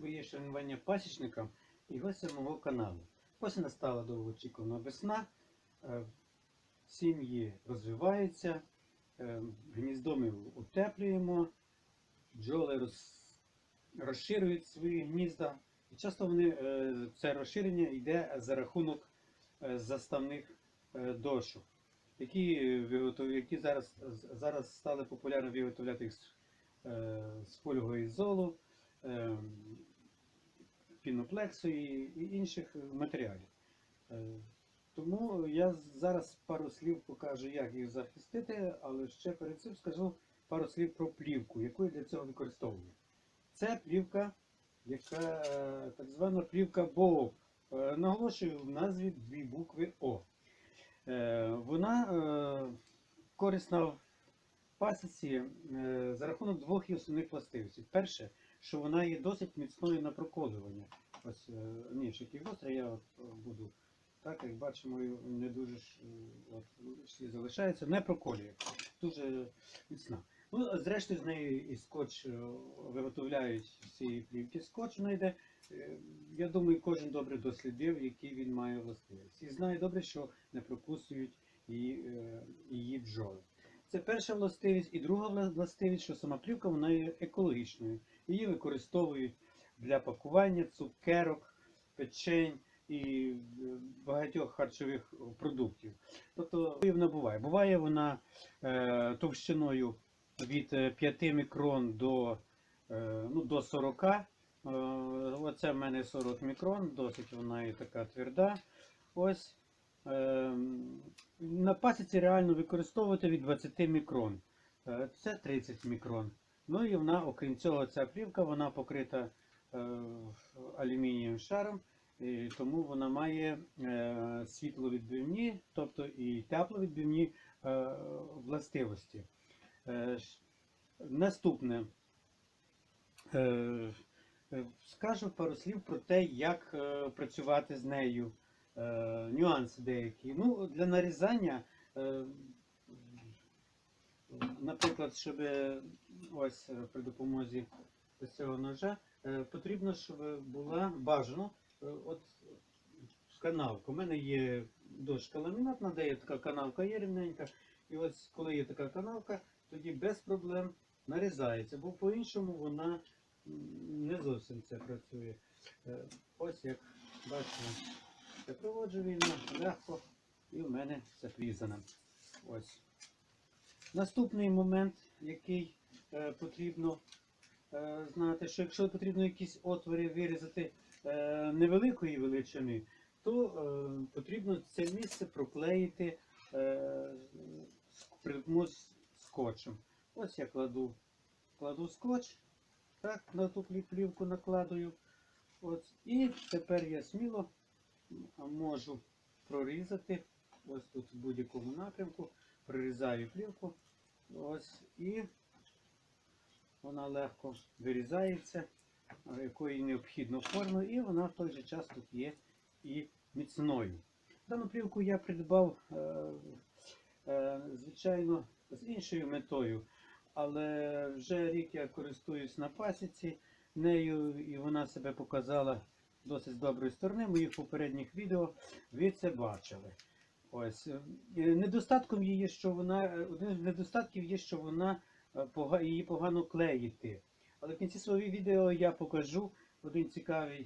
своє шанування пасічникам і гостям мого каналу. Ось настала довгоочікувана весна. е, Сім'ї розвиваються, е, гніздо ми утеплюємо, бджоли розширюють свої гнізда. І часто вони, е, це розширення йде за рахунок заставних дошок, які, які зараз, зараз стали популярно виготовляти їх з, фольгою золу, е, піноплексу і, інших матеріалів. Е, Тому я зараз пару слів покажу, як їх захистити, але ще перед цим скажу пару слів про плівку, яку я для цього використовую. Це плівка, яка е, так звана плівка. Е, Наголошую в назві дві букви О. Е, Вона е, корисна в пасіці е, за рахунок двох основних властивостей. Перше, що вона є досить міцною на проколювання. Ось е, ніж який гострий, я от, е, буду так, як бачимо, не дуже ж, е, от, залишається, не проколює. Дуже міцна. Ну, зрештою, з неї і скотч виготовляють цієї плівки. Скотч вона йде. Я думаю, кожен добре дослідив, які він має властивості. І знає добре, що не пропустують її, її бджоли. Це перша властивість. І друга властивість, що сама плівка вона є екологічною. Її використовують для пакування цукерок, печень і е, багатьох харчових продуктів. Тобто вона буває. Буває вона е, товщиною від е, 5 мікрон до, е, ну, до 40. Е, оце в мене 40 мікрон, досить вона і така тверда. Ось. На пасіці реально використовувати від 20 мікрон. Е, це 30 мікрон. Ну і вона, окрім цього, ця плівка вона покрита е, алюмінієвим шаром, і тому вона має е, світловідбивні, тобто і тепловідбивні властивості. Наступне. Скажу пару слів про те, як працювати з нею. Е, нюанси деякі. Ну, для нарізання, е, наприклад, щоб ось при допомозі цього ножа, е, потрібно, щоб була бажано от канавка. У мене є дошка ламінатна, де є така канавка є рівненька. І ось коли є така канавка, тоді без проблем нарізається, бо по-іншому вона не зовсім це працює. Ось як бачимо. Я проводжу вільно, легко, і в мене все прізано. Ось. Наступний момент, який е, потрібно е, знати, що якщо потрібно якісь отвори вирізати е, невеликої величини, то е, потрібно це місце проклеїти е, скотчем. Ось я кладу, кладу скотч, так, на ту плі- плівку накладую. От, і тепер я сміло можу прорізати. Ось тут в будь-якому напрямку, прорізаю плівку, ось. І вона легко вирізається, якої необхідно форми, і вона в той же час тут є і міцною. Дану плівку я придбав, е, е, звичайно, з іншою метою, але вже рік я користуюсь на пасіці нею, і вона себе показала досить доброї сторони. Моїх попередніх відео ви це бачили. Ось. е, Недостатком її, що вона, е, один з недостатків є, що вона е, її погано клеїти. Але в кінці свого відео я покажу один цікавий